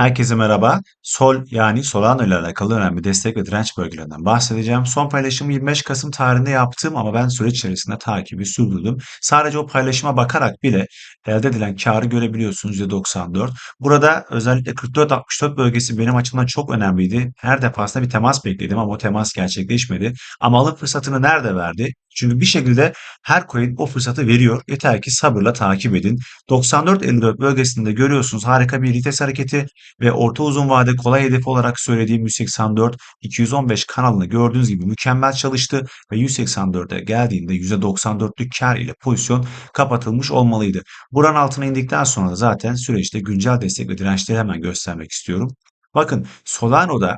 Herkese merhaba. Sol yani Solano ile alakalı önemli destek ve direnç bölgelerinden bahsedeceğim. Son paylaşımı 25 Kasım tarihinde yaptım ama ben süreç içerisinde takibi sürdürdüm. Sadece o paylaşıma bakarak bile elde edilen karı görebiliyorsunuz %94. Burada özellikle 44-64 bölgesi benim açımdan çok önemliydi. Her defasında bir temas bekledim ama o temas gerçekleşmedi. Ama alım fırsatını nerede verdi? Çünkü bir şekilde her coin o fırsatı veriyor. Yeter ki sabırla takip edin. 94-54 bölgesinde görüyorsunuz harika bir vites hareketi ve orta uzun vade kolay hedef olarak söylediğim 184-215 kanalını gördüğünüz gibi mükemmel çalıştı ve 184'e geldiğinde %94'lük kar ile pozisyon kapatılmış olmalıydı. Buranın altına indikten sonra zaten süreçte güncel destek ve dirençleri hemen göstermek istiyorum. Bakın Solano'da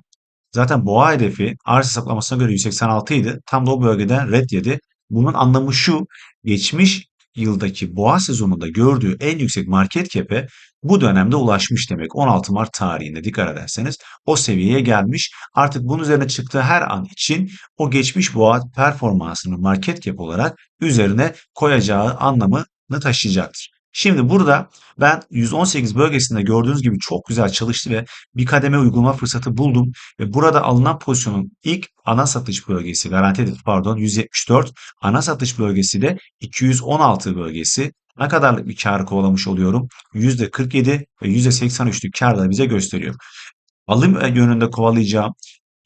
Zaten boğa hedefi arz hesaplamasına göre 186 idi. Tam da o bölgeden red yedi. Bunun anlamı şu. Geçmiş yıldaki boğa sezonunda gördüğü en yüksek market cap'e bu dönemde ulaşmış demek. 16 Mart tarihinde dikkat ederseniz o seviyeye gelmiş. Artık bunun üzerine çıktığı her an için o geçmiş boğa performansını market cap olarak üzerine koyacağı anlamını taşıyacaktır. Şimdi burada ben 118 bölgesinde gördüğünüz gibi çok güzel çalıştı ve bir kademe uygulama fırsatı buldum ve burada alınan pozisyonun ilk ana satış bölgesi garanti hedef pardon 174 ana satış bölgesi de 216 bölgesi ne kadarlık bir kar kovalamış oluyorum? %47 ve %83'lük karlar bize gösteriyor. Alım yönünde kovalayacağım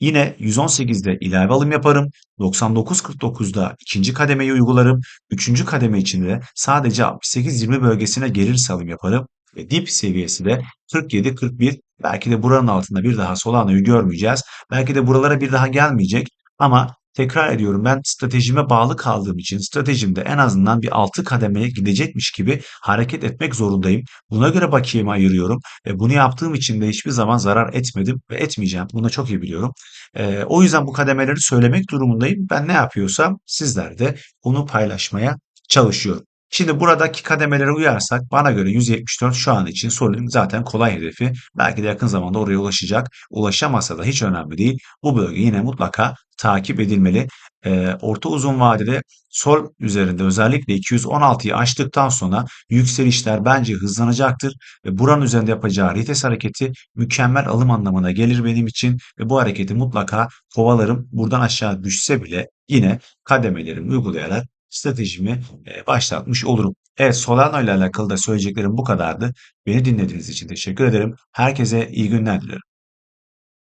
Yine 118'de ilave alım yaparım. 99.49'da ikinci kademeyi uygularım. Üçüncü kademe içinde sadece 68-20 bölgesine gelir alım yaparım. Ve dip seviyesi de 47-41. Belki de buranın altında bir daha Solano'yu görmeyeceğiz. Belki de buralara bir daha gelmeyecek. Ama tekrar ediyorum ben stratejime bağlı kaldığım için stratejimde en azından bir altı kademeye gidecekmiş gibi hareket etmek zorundayım. Buna göre bakiyemi ayırıyorum ve bunu yaptığım için de hiçbir zaman zarar etmedim ve etmeyeceğim. Bunu çok iyi biliyorum. Ee, o yüzden bu kademeleri söylemek durumundayım. Ben ne yapıyorsam sizler de onu paylaşmaya çalışıyorum. Şimdi buradaki kademelere uyarsak bana göre 174 şu an için sorunun zaten kolay hedefi. Belki de yakın zamanda oraya ulaşacak. Ulaşamasa da hiç önemli değil. Bu bölge yine mutlaka takip edilmeli. Ee, orta uzun vadede sol üzerinde özellikle 216'yı aştıktan sonra yükselişler bence hızlanacaktır ve buranın üzerinde yapacağı rites hareketi mükemmel alım anlamına gelir benim için ve bu hareketi mutlaka kovalarım. Buradan aşağı düşse bile yine kademelerimi uygulayarak stratejimi e, başlatmış olurum. Evet Solano ile alakalı da söyleyeceklerim bu kadardı. Beni dinlediğiniz için teşekkür ederim. Herkese iyi günler dilerim.